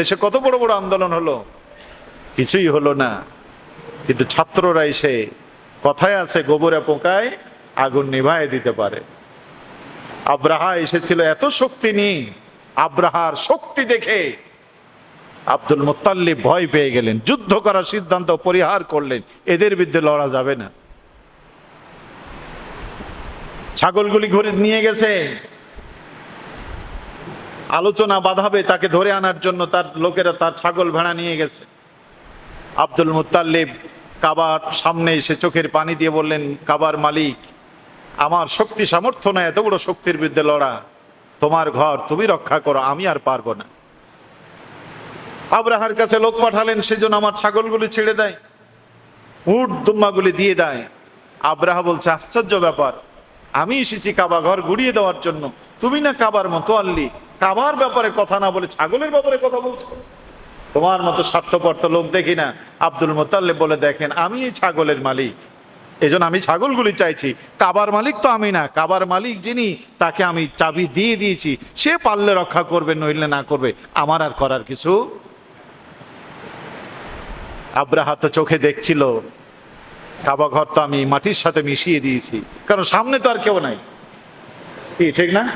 দেশে কত বড় বড় আন্দোলন হলো? কিছুই হলো না। কিন্তু ছাত্ররা এসে কথায় আছে, গোবরে পোকায় আগুন নিভায় দিতে পারে। আব্রাহা এসেছিল এত শক্তি নিয়ে, আব্রাহার শক্তি দেখে আব্দুল মুত্তাল্লিব ভয় পেয়ে গেলেন, যুদ্ধ করার সিদ্ধান্ত পরিহার করলেন, এদের বিরুদ্ধে লড়া যাবে না। ছাগলগুলি ঘুরে নিয়ে গেছে আলোচনা বাধাবে তাকে ধরে আনার জন্য তার লোকেরা তার ছাগল ভেড়া নিয়ে গেছে। আব্দুল মুত্তাল্লিব কাবার সামনে এসে চোখের পানি দিয়ে বললেন, কাবার মালিক, আমার শক্তি সামর্থ্য নয় এত বড় শক্তির বিরুদ্ধে লড়া। তোমার ঘর তুমি রক্ষা করো, আমি আর পারব না। আব্রাহার কাছে লোক পাঠালেন, সেজন্য আমার ছাগলগুলি ছেড়ে দেয়, উট দুম্মাগুলি দিয়ে দেয়। আব্রাহা বলছে, আশ্চর্য ব্যাপার, আমি এসেছি কাবা ঘর গুড়িয়ে দেওয়ার জন্য। তুমি না কাবার মতো আল্লি কাবার ব্যাপারে কথা না বলে ছাগলের ব্যাপারে কথা বলছো? তোমার মতো স্বার্থপর তো লোক দেখি না। আব্দুল মোতাল্লে বলে, দেখেন, আমি এই ছাগলের মালিক। এজন্য আমি ছাগলগুলি চাইছি। কাবার মালিক তো আমি না। কাবার মালিক যিনি, তাকে আমি চাবি দিয়ে দিয়েছি। সে পারলে রক্ষা করবে, নইলে না করবে। আমার আর করার কিছু আব্রাহা তো চোখে দেখছিল। কাবা ঘর তো আমি মাটির সাথে মিশিয়ে দিয়েছি। কারণ সামনে তো আর কেউ নাই। কি, ঠিক না?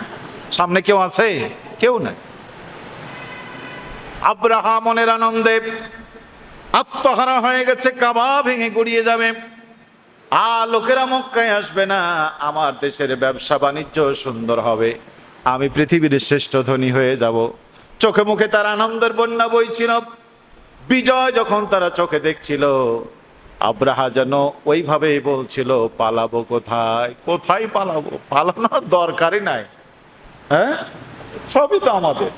সামনে কেউ আছে? কেউ নাই। আব্রাহা মনের আনন্দে আত্মহারা হয়ে গেছে, কাবা ভেঙে গড়িয়ে যাবে। আ লোকেরা মক্কায় আসবে না, আমার দেশের ব্যবসা বাণিজ্য সুন্দর হবে। আমি পৃথিবীর শ্রেষ্ঠ ধনী হয়ে যাব। চোখে মুখে তার আনন্দের বন্যা বইছিল। বিজয় যখন তারা চোখে দেখছিল, আব্রাহা যেন ওইভাবেই বলছিল, পালাবো কোথায়? কোথায় পালাবো? পালানোর দরকারই নাই। হ্যাঁ? সবই তো আমাদের।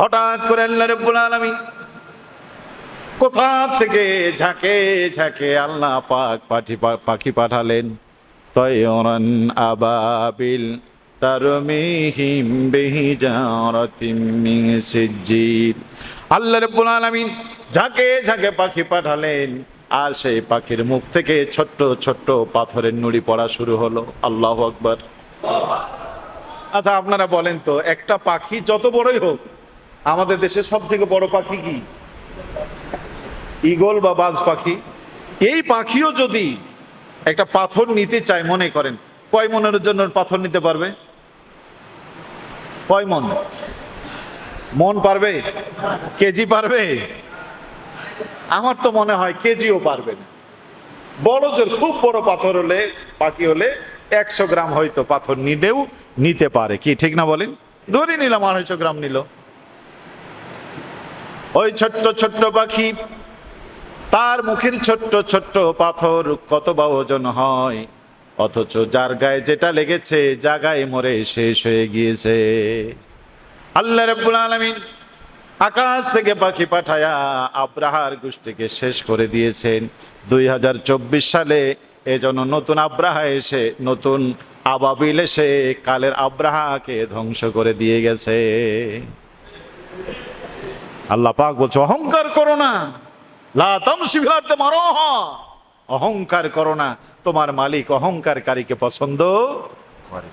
হঠাৎ করে আল্লাহ রব্বুল আলামিন কোথা থেকে ঝাঁকে ঝাঁকে আল্লাহ পাক পাখি পাখি পাঠালেন? তয়রন আবাবিল তারমিহিম বিহিজারাতিম মিন সিজ্জিল। আল্লাহ রাব্বুল আলামিন ঝাঁকে ঝাঁকে পাখি পাঠালেন, আর সেই পাখির মুখ থেকে ছোট্ট ছোট্ট পাথরের নুড়ি পড়া শুরু হলো। আল্লাহ আকবার। আচ্ছা আপনারা বলেন তো, একটা পাখি যত বড়ই হোক, আমাদের দেশে সব থেকে বড় পাখি কি? ঈগল বা বাজ পাখি। এই পাখিও যদি একটা পাথর নিতে চায়, মনে করেন, কয় মনের জন্য পাথর নিতে পারবে? কয় মন? মন পারবে? কেজি পারবে? আমার তো মনে হয় কেজিও পারবে বড় জোর খুব বড় পাথর হলে, পাখি হলে একশো গ্রাম হয়তো পাথর নিলেও নিতে পারে। কি, ঠিক না বলেন? ধরে নিলাম আড়াইশো গ্রাম নিল। ওই ছোট্ট ছোট্ট পাখি, তার মুখের ছোট্ট ছোট্ট পাথর কত বা ওজন হয়? অথচ যার গায়ে যেটা লেগেছে, জাগায় মরে শেষ হয়ে গিয়েছে। আল্লাহ রাব্বুল আলামিন আকাশ থেকে পাখি পাঠায়া আব্রাহার গোষ্ঠীকে শেষ করে দিয়েছেন। দুই হাজার চব্বিশ সালে এজন্য নতুন আব্রাহা এসে, নতুন আবাবিল এসে কালের আব্রাহাকে ধ্বংস করে দিয়ে গেছে আল্লাহ পাক বলছে, অহংকার করো না। অহংকার করো না তোমার মালিক অহংকারকারীকে পছন্দ করে।